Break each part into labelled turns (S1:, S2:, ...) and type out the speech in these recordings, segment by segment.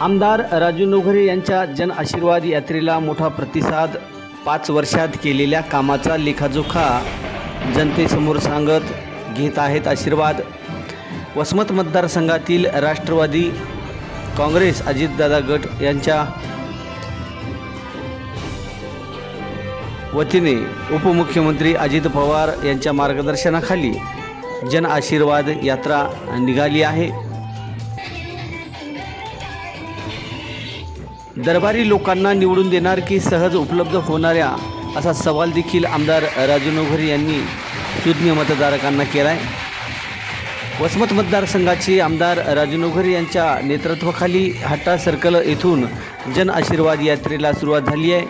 S1: आमदार राजू नोघरे यांच्या जन आशीर्वाद यात्रेला मोठा प्रतिसाद. पाच वर्षात केलेल्या कामाचा लेखाजोखा जनतेसमोर सांगत घेत आहेत आशीर्वाद. वसमत मतदारसंघातील राष्ट्रवादी काँग्रेस अजितदादा गट यांच्या वतीने उपमुख्यमंत्री अजित पवार यांच्या मार्गदर्शनाखाली जन आशीर्वाद यात्रा निघाली आहे. दरबारी लोकांना निवडून देणार की सहज उपलब्ध होणाऱ्या असा सवाल देखील आमदार राजू नोघरे यांनी सुज्ञ मतदारकांना केला आहे वसमत मतदारसंघाचे आमदार राजू नोघरे यांच्या नेतृत्वाखाली हट्टा सर्कल येथून जन आशीर्वाद यात्रेला सुरुवात झाली आहे.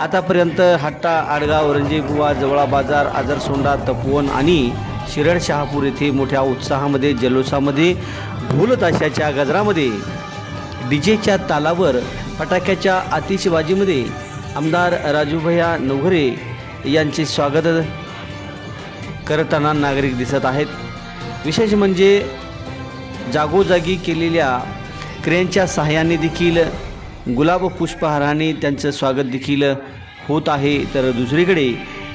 S1: आतापर्यंत हट्टा आडगाव रंजेबुवा जवळा बाजार आजरसोंडा तपोवन आणि शिरड शहापूर येथे मोठ्या उत्साहामध्ये जल्लोषामध्ये ढोलताशाच्या गजरामध्ये डीजेच्या तालावर फटाक्याच्या आतिषबाजीमध्ये आमदार राजूभया नवघरे यांचे स्वागत करताना नागरिक दिसत आहेत. विशेष म्हणजे जागोजागी केलेल्या क्रेनच्या सहाय्याने देखील गुलाब पुष्पहाराने त्यांचं स्वागत देखील होत आहे. तर दुसरीकडे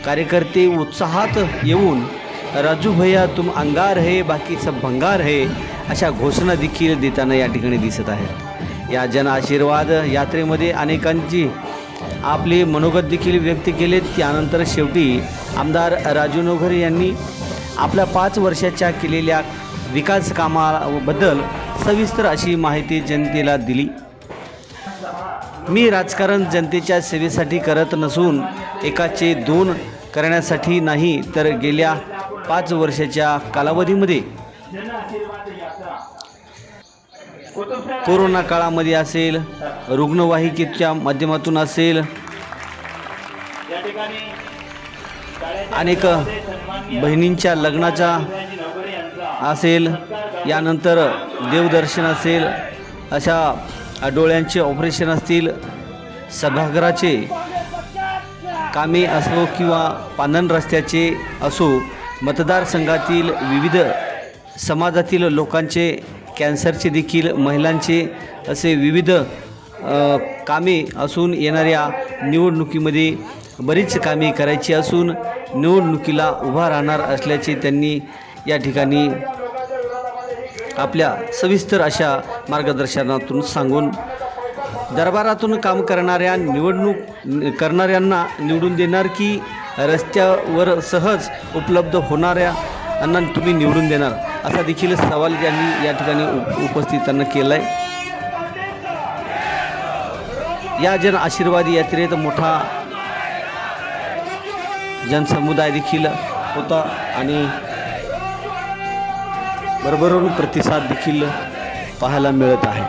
S1: कार्यकर्ते उत्साहात येऊन राजू भैया तुम अंगार है बाकी सब भंगार है अशा घोषणा देखील देताना या ठिकाणी दिसत आहेत. या जन आशीर्वाद यात्रेमध्ये अनेकांची आपले मनोगत देखील व्यक्त केले त्यानंतर शेवटी आमदार राजू नोघरे यांनी आपल्या पाच वर्षाच्या केलेल्या विकास कामाबद्दल सविस्तर अशी माहिती जनतेला दिली. मी राजकारण जनतेच्या सेवेसाठी करत नसून एकाचे दोन करण्यासाठी नाही तर गेल्या पाच वर्षाच्या कालावधीमध्ये कोरोना काळामध्ये असेल रुग्णवाहिकेच्या माध्यमातून असेल अनेक बहिणींच्या लग्नाचा असेल यानंतर देवदर्शन असेल अशा डोळ्यांचे ऑपरेशन असतील सभागृहाचे कामे असो किंवा पानन रस्त्याचे असो मतदारसंघातील विविध समाजातील लोकांचे कॅन्सरचे देखील महिलांचे असे विविध कामे असून येणाऱ्या निवडणुकीमध्ये बरीच कामे करायची असून निवडणुकीला उभा राहणार असल्याचे त्यांनी या ठिकाणी आपल्या सविस्तर अशा मार्गदर्शनातून सांगून दरबारातून काम करणाऱ्या निवडणूक करणाऱ्यांना निवडून देणार की रस्त्यावर सहज उपलब्ध होणाऱ्या अण्णा तुम्ही निवडून देणार. असा देखील सवाल त्यांनी या ठिकाणी उप उपस्थितांना केला आहे या जन आशीर्वाद यात्रेत मोठा जनसमुदाय देखील होता आणि भरभरून प्रतिसाद देखील पाहायला मिळत आहे.